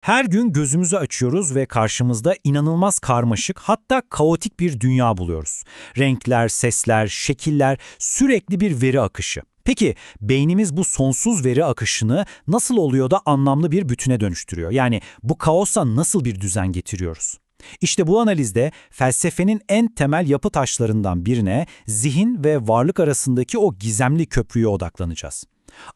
Her gün gözümüzü açıyoruz ve karşımızda inanılmaz karmaşık hatta kaotik bir dünya buluyoruz. Renkler, sesler, şekiller, sürekli bir veri akışı. Peki beynimiz bu sonsuz veri akışını nasıl oluyor da anlamlı bir bütüne dönüştürüyor? Yani bu kaosa nasıl bir düzen getiriyoruz? İşte bu analizde felsefenin en temel yapı taşlarından birine zihin ve varlık arasındaki o gizemli köprüye odaklanacağız.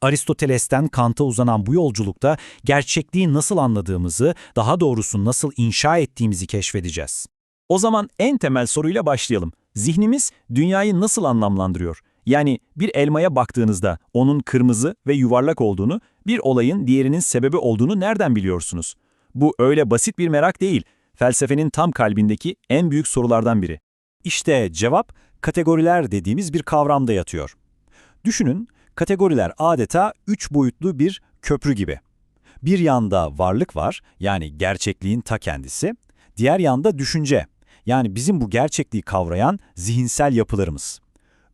Aristoteles'ten Kant'a uzanan bu yolculukta gerçekliği nasıl anladığımızı, daha doğrusu nasıl inşa ettiğimizi keşfedeceğiz. O zaman en temel soruyla başlayalım. Zihnimiz dünyayı nasıl anlamlandırıyor? Yani bir elmaya baktığınızda onun kırmızı ve yuvarlak olduğunu, bir olayın diğerinin sebebi olduğunu nereden biliyorsunuz? Bu öyle basit bir merak değil. Felsefenin tam kalbindeki en büyük sorulardan biri. İşte cevap kategoriler dediğimiz bir kavramda yatıyor. Düşünün, kategoriler adeta üç boyutlu bir köprü gibi. Bir yanda varlık var, yani gerçekliğin ta kendisi. Diğer yanda düşünce, yani bizim bu gerçekliği kavrayan zihinsel yapılarımız.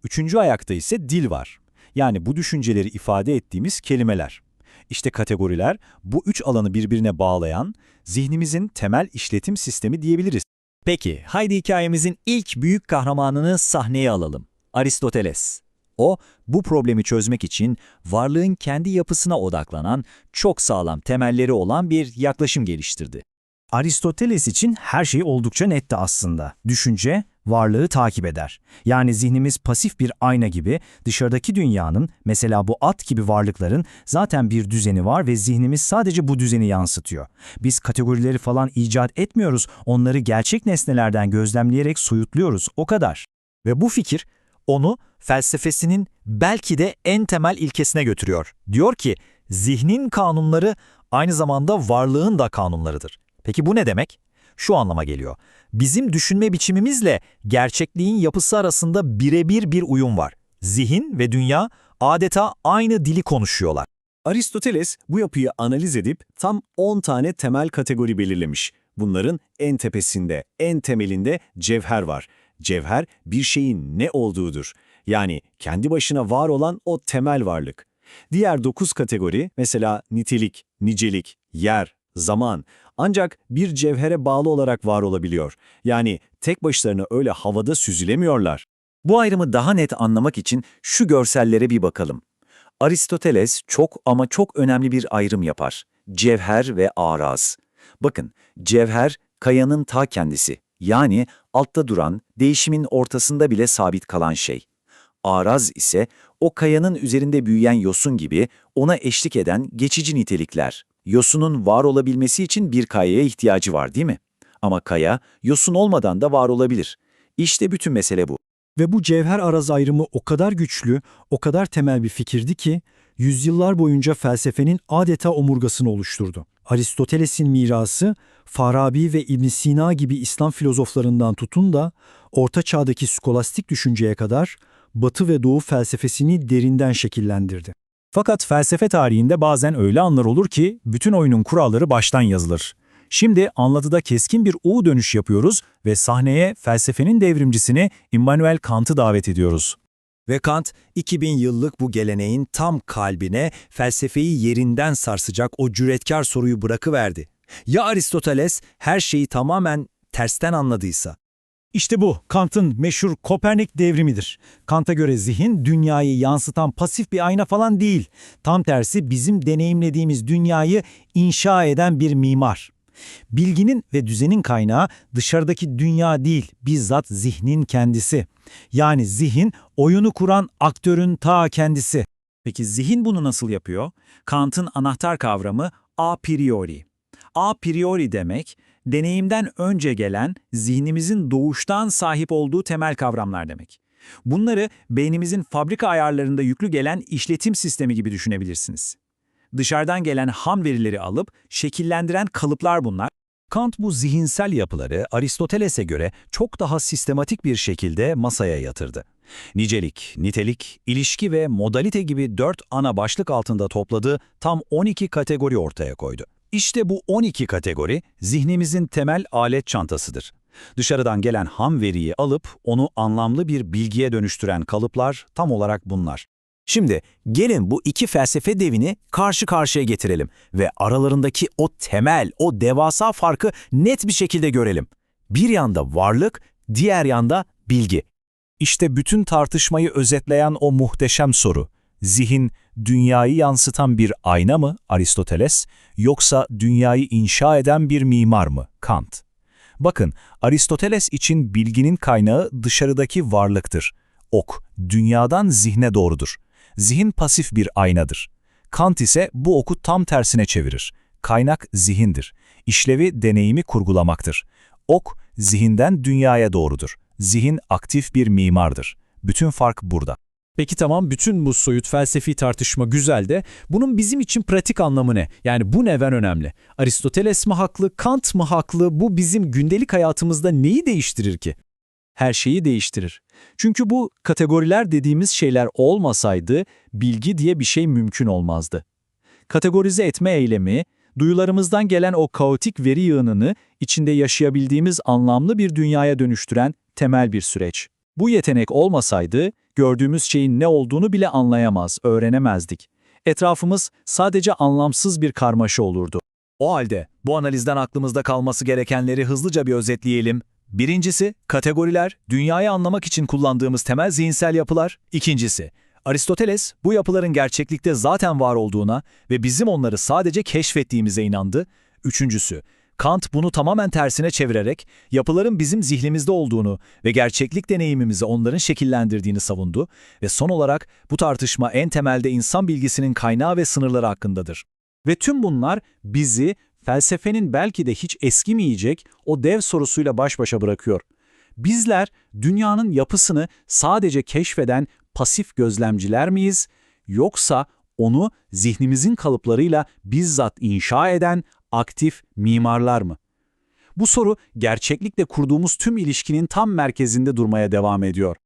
Üçüncü ayakta ise dil var. Yani bu düşünceleri ifade ettiğimiz kelimeler. İşte kategoriler bu üç alanı birbirine bağlayan zihnimizin temel işletim sistemi diyebiliriz. Peki, haydi hikayemizin ilk büyük kahramanını sahneye alalım. Aristoteles. O, bu problemi çözmek için varlığın kendi yapısına odaklanan, çok sağlam temelleri olan bir yaklaşım geliştirdi. Aristoteles için her şey oldukça netti aslında. Düşünce, varlığı takip eder. Yani zihnimiz pasif bir ayna gibi dışarıdaki dünyanın, mesela bu at gibi varlıkların zaten bir düzeni var ve zihnimiz sadece bu düzeni yansıtıyor. Biz kategorileri falan icat etmiyoruz, onları gerçek nesnelerden gözlemleyerek soyutluyoruz, o kadar. Ve bu fikir onu felsefesinin belki de en temel ilkesine götürüyor. Diyor ki, zihnin kanunları aynı zamanda varlığın da kanunlarıdır. Peki bu ne demek? Şu anlama geliyor. Bizim düşünme biçimimizle gerçekliğin yapısı arasında birebir bir uyum var. Zihin ve dünya adeta aynı dili konuşuyorlar. Aristoteles bu yapıyı analiz edip tam 10 tane temel kategori belirlemiş. Bunların en tepesinde, en temelinde cevher var. Cevher bir şeyin ne olduğudur. Yani kendi başına var olan o temel varlık. Diğer 9 kategori mesela nitelik, nicelik, yer, zaman ancak bir cevhere bağlı olarak var olabiliyor. Yani tek başlarına öyle havada süzülemiyorlar. Bu ayrımı daha net anlamak için şu görsellere bir bakalım. Aristoteles çok ama çok önemli bir ayrım yapar. Cevher ve araz. Bakın, cevher kayanın ta kendisi. Yani altta duran, değişimin ortasında bile sabit kalan şey. Araz ise o kayanın üzerinde büyüyen yosun gibi ona eşlik eden geçici nitelikler. Yosunun var olabilmesi için bir kayaya ihtiyacı var değil mi? Ama kaya, yosun olmadan da var olabilir. İşte bütün mesele bu. Ve bu cevher araz ayrımı o kadar güçlü, o kadar temel bir fikirdi ki, yüzyıllar boyunca felsefenin adeta omurgasını oluşturdu. Aristoteles'in mirası, Farabi ve ibn Sina gibi İslam filozoflarından tutun da, Orta Çağ'daki skolastik düşünceye kadar, Batı ve Doğu felsefesini derinden şekillendirdi. Fakat felsefe tarihinde bazen öyle anlar olur ki bütün oyunun kuralları baştan yazılır. Şimdi anlatıda keskin bir U dönüş yapıyoruz ve sahneye felsefenin devrimcisini Immanuel Kant'ı davet ediyoruz. Ve Kant, 2000 yıllık bu geleneğin tam kalbine felsefeyi yerinden sarsacak o cüretkar soruyu bırakıverdi. Ya Aristoteles her şeyi tamamen tersten anladıysa? İşte bu Kant'ın meşhur Kopernik devrimidir. Kant'a göre zihin dünyayı yansıtan pasif bir ayna falan değil. Tam tersi bizim deneyimlediğimiz dünyayı inşa eden bir mimar. Bilginin ve düzenin kaynağı dışarıdaki dünya değil, bizzat zihnin kendisi. Yani zihin oyunu kuran aktörün ta kendisi. Peki zihin bunu nasıl yapıyor? Kant'ın anahtar kavramı a priori. A priori demek, deneyimden önce gelen, zihnimizin doğuştan sahip olduğu temel kavramlar demek. Bunları beynimizin fabrika ayarlarında yüklü gelen işletim sistemi gibi düşünebilirsiniz. Dışarıdan gelen ham verileri alıp şekillendiren kalıplar bunlar. Kant bu zihinsel yapıları Aristoteles'e göre çok daha sistematik bir şekilde masaya yatırdı. Nicelik, nitelik, ilişki ve modalite gibi dört ana başlık altında topladığı tam 12 kategori ortaya koydu. İşte bu 12 kategori zihnimizin temel alet çantasıdır. Dışarıdan gelen ham veriyi alıp onu anlamlı bir bilgiye dönüştüren kalıplar tam olarak bunlar. Şimdi gelin bu iki felsefe devini karşı karşıya getirelim ve aralarındaki o temel, o devasa farkı net bir şekilde görelim. Bir yanda varlık, diğer yanda bilgi. İşte bütün tartışmayı özetleyen o muhteşem soru. Zihin, dünyayı yansıtan bir ayna mı Aristoteles, yoksa dünyayı inşa eden bir mimar mı Kant? Bakın, Aristoteles için bilginin kaynağı dışarıdaki varlıktır. Ok, dünyadan zihne doğrudur. Zihin pasif bir aynadır. Kant ise bu oku tam tersine çevirir. Kaynak zihindir. İşlevi deneyimi kurgulamaktır. Ok, zihinden dünyaya doğrudur. Zihin aktif bir mimardır. Bütün fark burada. Peki tamam bütün bu soyut felsefi tartışma güzel de bunun bizim için pratik anlamı ne? Yani bu neden önemli? Aristoteles mi haklı, Kant mı haklı? Bu bizim gündelik hayatımızda neyi değiştirir ki? Her şeyi değiştirir. Çünkü bu kategoriler dediğimiz şeyler olmasaydı bilgi diye bir şey mümkün olmazdı. Kategorize etme eylemi, duyularımızdan gelen o kaotik veri yığınını içinde yaşayabildiğimiz anlamlı bir dünyaya dönüştüren temel bir süreç. Bu yetenek olmasaydı gördüğümüz şeyin ne olduğunu bile anlayamaz, öğrenemezdik. Etrafımız sadece anlamsız bir karmaşa olurdu. O halde bu analizden aklımızda kalması gerekenleri hızlıca bir özetleyelim. Birincisi, kategoriler, dünyayı anlamak için kullandığımız temel zihinsel yapılar. İkincisi, Aristoteles bu yapıların gerçeklikte zaten var olduğuna ve bizim onları sadece keşfettiğimize inandı. Üçüncüsü, Kant bunu tamamen tersine çevirerek yapıların bizim zihnimizde olduğunu ve gerçeklik deneyimimizi onların şekillendirdiğini savundu ve son olarak bu tartışma en temelde insan bilgisinin kaynağı ve sınırları hakkındadır. Ve tüm bunlar bizi felsefenin belki de hiç eskimeyecek o dev sorusuyla baş başa bırakıyor. Bizler dünyanın yapısını sadece keşfeden pasif gözlemciler miyiz yoksa onu zihnimizin kalıplarıyla bizzat inşa eden aktif mimarlar mı? Bu soru gerçeklikle kurduğumuz tüm ilişkinin tam merkezinde durmaya devam ediyor.